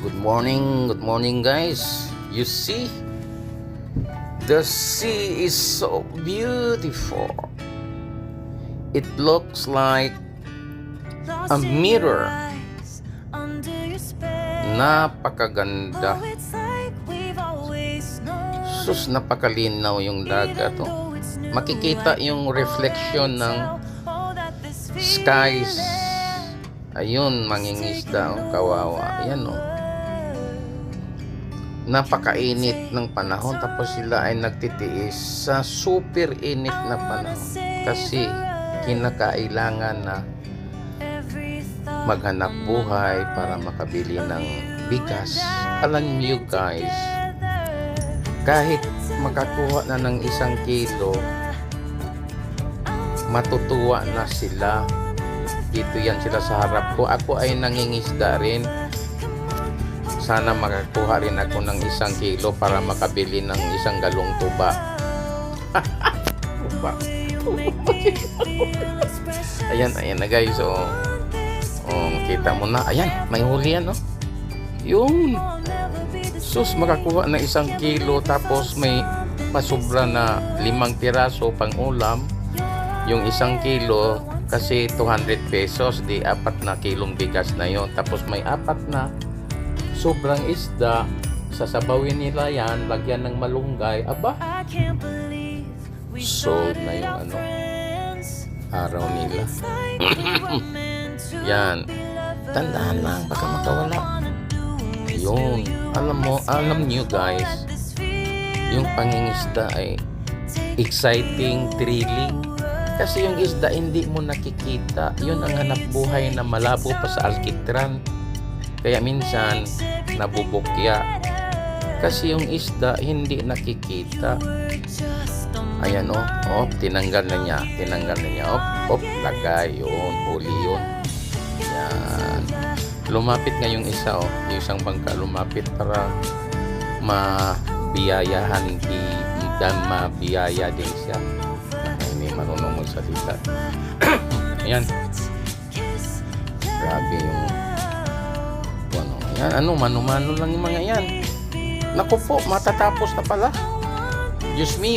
Good morning, good morning guys. You see, the sea is so beautiful. It looks like a mirror. napakaganda. Sus, Sus, napakalinaw yung dagat. Oh. Makikita yung reflection ng skies. Ayun, mangingisda. Oh, kawawa. Ayan oh. Napakainit ng panahon tapos sila ay nagtitiis sa super init na panahon. Kasi kinakailangan na maghanap buhay para makabili ng bigas. Alam niyo guys, kahit makakuha na ng isang kilo, matutuwa na sila. Dito yan sila sa harap ko. Ako ay nangingisda rin. Sana makakuha rin ako ng isang kilo para makabili ng isang galong tuba. tuba. ayan, ayan na guys. So, oh, makita mo na. Ayan, may huli yan, no? Yun. Sus, makakuha ng isang kilo tapos may pasubra na limang piraso pang ulam. Yung isang kilo kasi 200 pesos, di apat na kilong bigas na yon. Tapos may apat na sobrang isda, sasabawin nila yan, lagyan ng malunggay. Aba, sold na yung ano, araw nila. Yan. Tandaan lang, baka makawala. Yun. Alam mo, alam nyo guys, yung pangingisda ay exciting, thrilling. Kasi yung isda hindi mo nakikita. Yun ang hanap buhay na malabo pa sa alkitran. Kaya minsan, nabubukya. Kasi yung isda hindi nakikita. Ayan oh, oh, tinanggal na niya, tinanggal na niya. Op, op, lagay yun, huli yun. Yan. Lumapit nga yung isa oh, isang bangka lumapit para mabiyayahan di dan mabiyaya din siya. Hindi marunong magsalita. Ayan, grabe yung yan, ano, mano-mano lang yung mga yan. Naku po, matatapos na pala. Diyos mio.